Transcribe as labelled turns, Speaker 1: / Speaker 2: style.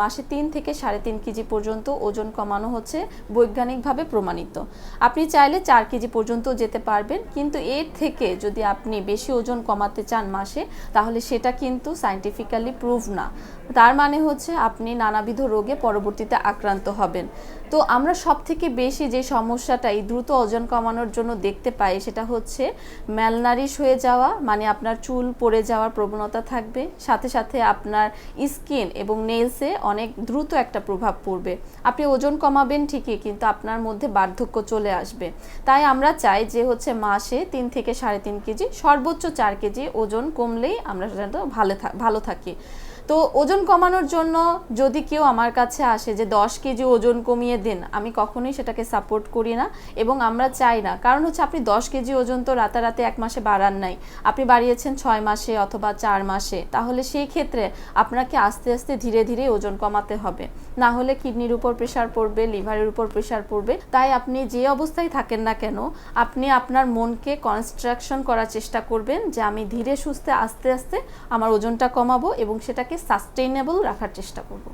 Speaker 1: মাসে তিন থেকে সাড়ে তিন কেজি পর্যন্ত ওজন কমানো হচ্ছে বৈজ্ঞানিকভাবে প্রমাণিত। আপনি চাইলে চার কেজি পর্যন্ত যেতে পারবেন, কিন্তু এর থেকে যদি আপনি বেশি ওজন কমাতে চান মাসে, তাহলে সেটা কিন্তু সাইন্টিফিক্যালি প্রুভ না। তার মানে হচ্ছে আপনি নানাবিধ রোগে পরবর্তীতে আক্রান্ত হবেন। তো আমরা সব থেকে বেশি যে সমস্যাটা এই দ্রুত ওজন কমানোর জন্য দেখতে পাই, সেটা হচ্ছে ম্যালনারিশ হয়ে যাওয়া মানে আপনার চুল পড়ে যাওয়ার প্রবণতা থাকবে। সাথে সাথে আপনার স্কিন এবং নেলসে অনেক দ্রুত একটা প্রভাব পড়বে। আপনি ওজন কমাবেন ঠিকই, কিন্তু আপনার মধ্যে বার্ধক্য চলে আসবে। তাই আমরা চাই যে হচ্ছে মাসে তিন থেকে সাড়ে তিন কেজি, সর্বোচ্চ চার কেজি ওজন কমলেই আমরা সাধারণত ভালো ভালো থাকি। তো ওজন কমানোর জন্য যদি কেউ আমার কাছে আসে যে দশ কেজি ওজন কমিয়ে দিন, আমি কখনোই সেটাকে সাপোর্ট করি না এবং আমরা চাই না। কারণ হচ্ছে আপনি দশ কেজি ওজন তো রাতারাতি এক মাসে বাড়ান নাই। আপনি বাড়িয়েছেন ছয় মাসে অথবা চার মাসে। তাহলে সেই ক্ষেত্রে আপনাকে আস্তে আস্তে ধীরে ধীরে ওজন কমাতে হবে। না হলে কিডনির উপর প্রেশার পড়বে, লিভারের উপর প্রেশার পড়বে। তাই আপনি যে অবস্থায় থাকেন না কেন, আপনি আপনার মনকে কনস্ট্রাকশন করার চেষ্টা করবেন যে আমি ধীরে সুস্থে আস্তে আস্তে আমার ওজনটা কমাবো এবং সেটাকে সাস্টেইনেবল রাখার চেষ্টা করব।